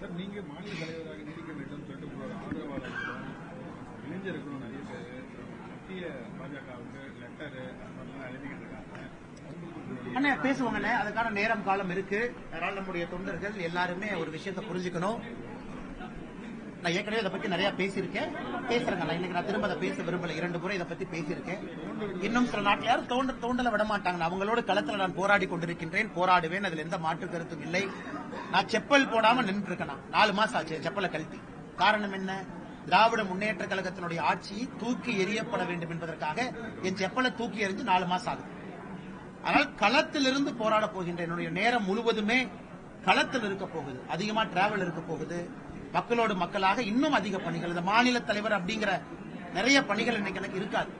Sir நீங்க மாநில தலைவராக நீடிக்க வேண்டும் சொல்லிட்டு உங்களோட ஆதரவாளர்கள் இளைஞர்களும் நிறைய பேர் மத்திய பாஜகவுக்கு லெட்டரு எழுதிக்கிட்டு இருக்காங்க. அவங்களுக்கு அண்ணே பேசுவாங்கண்ணே. அதுக்கான நேரம் காலம் இருக்கு. அதனால நம்முடைய தொண்டர்கள் எல்லாருமே ஒரு விஷயத்தை புரிஞ்சுக்கணும். நான் ஏற்கனவே இதை பத்தி நிறைய பேசியிருக்கேன். பேசுறேங்க நான் இன்னைக்கு நான் திரும்ப அதை பேச விரும்பல. இரண்டு முறை இதை பத்தி பேசியிருக்கேன். இன்னும் சில நாட்டில் யாரும் தோண்ட தோண்டல விட மாட்டாங்க. அவங்களோட களத்துல நான் போராடி கொண்டிருக்கின்றேன். போராடுவேன். அதுல எந்த மாற்று கருத்தும் இல்லை. நான் செப்பல் போடாம நின்று இருக்கேன் நான். நாலு மாசம் ஆச்சு செப்பலை கழட்டி. காரணம் என்ன? திராவிட முன்னேற்ற கழகத்தினுடைய ஆட்சி தூக்கி எறியப்பட வேண்டும் என்பதற்காக என் செப்பலை தூக்கி எறிஞ்சு நாலு மாசம் ஆகுது. ஆனால் களத்திலிருந்து போராட போகின்ற என்னுடைய நேரம் முழுவதுமே களத்தில் இருக்க போகுது. அதிகமா டிராவல் இருக்க போகுது. மக்களோடு மக்களாக இன்னும் அதிக பணிகள். இந்த மாநில தலைவர் அப்படிங்கிற நிறைய பணிகள் இன்னைக்கு எனக்கு இருக்காது.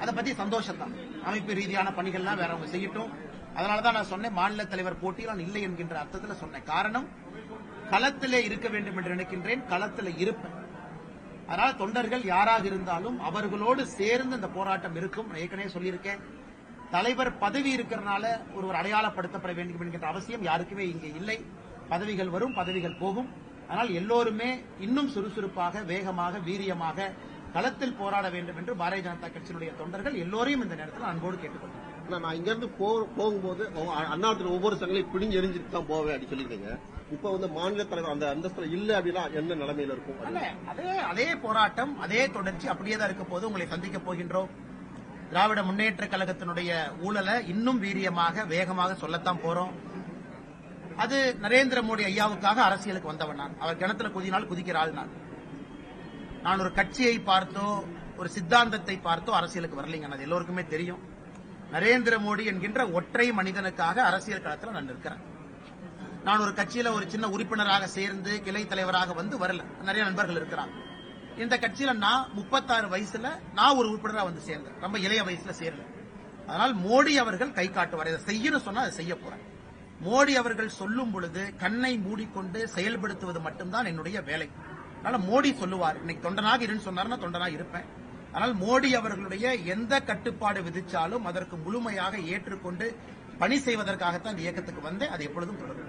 அதை பத்தி சந்தோஷத்தான் அமைப்பு ரீதியான பணிகள்லாம் வேற அவங்க செய்யட்டும். அதனாலதான் நான் சொன்னேன் மாநில தலைவர் போட்டியில் நான் இல்லை என்கின்ற அர்த்தத்தில் சொன்னேன். காரணம் களத்திலே இருக்க வேண்டும் என்று நினைக்கின்றேன் களத்தில் இருப்பேன். அதனால தொண்டர்கள் யாராக இருந்தாலும் அவர்களோடு சேர்ந்து இந்த போராட்டம் இருக்கும். நான் ஏற்கனவே சொல்லியிருக்கேன் தலைவர் பதவி இருக்கிறனால ஒருவர் அடையாளப்படுத்தப்பட வேண்டும் என்கின்ற அவசியம் யாருக்குமே இங்கே இல்லை. பதவிகள் வரும் பதவிகள் போகும். ஆனால் எல்லோருமே இன்னும் சுறுசுறுப்பாக வேகமாக வீரியமாக களத்தில் போராட வேண்டும் என்று பாரதிய ஜனதா கட்சியினுடைய தொண்டர்கள் எல்லோரையும் இந்த நேரத்தில் அன்போடு கேட்டுக்கொள்கிறேன் நான் இங்க இருந்து போகும்போது அண்ணாத்துல ஒவ்வொரு சங்களையும் பிடிஞ்சு எரிஞ்சிட்டு தான் போவேன் அப்படின்னு சொல்லிருக்கீங்க இப்ப வந்து மாநில தலைவர் அந்த அந்தஸ்துல இல்ல அப்படின்னா என்ன நிலைமையில இருக்கும்? அதே அதே போராட்டம் அதே தொடர்ச்சி அப்படியே தான் இருக்க போது உங்களை சந்திக்க போகின்றோம். திராவிட முன்னேற்ற கழகத்தினுடைய ஊழலை இன்னும் வீரியமாக வேகமாக சொல்லத்தான் போறோம். அது நரேந்திர மோடி ஐயாவுக்காக அரசியலுக்கு வந்தவன் நான். அவர் கிணத்துல குதினால் குதிக்கிற ஆள் நான். நான் ஒரு கட்சியை பார்த்தோ ஒரு சித்தாந்தத்தை பார்த்தோ அரசியலுக்கு வரலைங்க அது எல்லோருக்குமே தெரியும். நரேந்திர மோடி என்கின்ற ஒற்றை மனிதனுக்காக அரசியல் களத்தில் நான் நிற்கிறேன். நான் ஒரு கட்சியில ஒரு சின்ன உறுப்பினராக சேர்ந்து கிளை தலைவராக வந்து வரல. நிறைய நண்பர்கள் இருக்கிறாங்க. இந்த கட்சியில நான் முப்பத்தாறு வயசுல நான் ஒரு உறுப்பினரா வந்து சேர்ந்தேன். ரொம்ப இளைய வயசுல சேரல. அதனால் மோடி அவர்கள் கை காட்டுவார் இதை செய்யணும் சொன்னா அதை செய்ய போறேன். மோடி அவர்கள் சொல்லும் பொழுது கண்ணை மூடிக்கொண்டு செயல்படுத்துவது மட்டும்தான் என்னுடைய வேலை. அதனால மோடி சொல்லுவார் இன்னைக்கு தொண்டனாக இருன்னு சொன்னார்னா தொண்டனாக இருப்பேன். ஆனால் மோடி அவர்களுடைய எந்த கட்டுப்பாடு விதிச்சாலும் அதற்கு முழுமையாக ஏற்றுக்கொண்டு பணி செய்வதற்காகத்தான் இயக்கத்துக்கு வந்தேன். அது எப்பொழுதும் தொடரும்.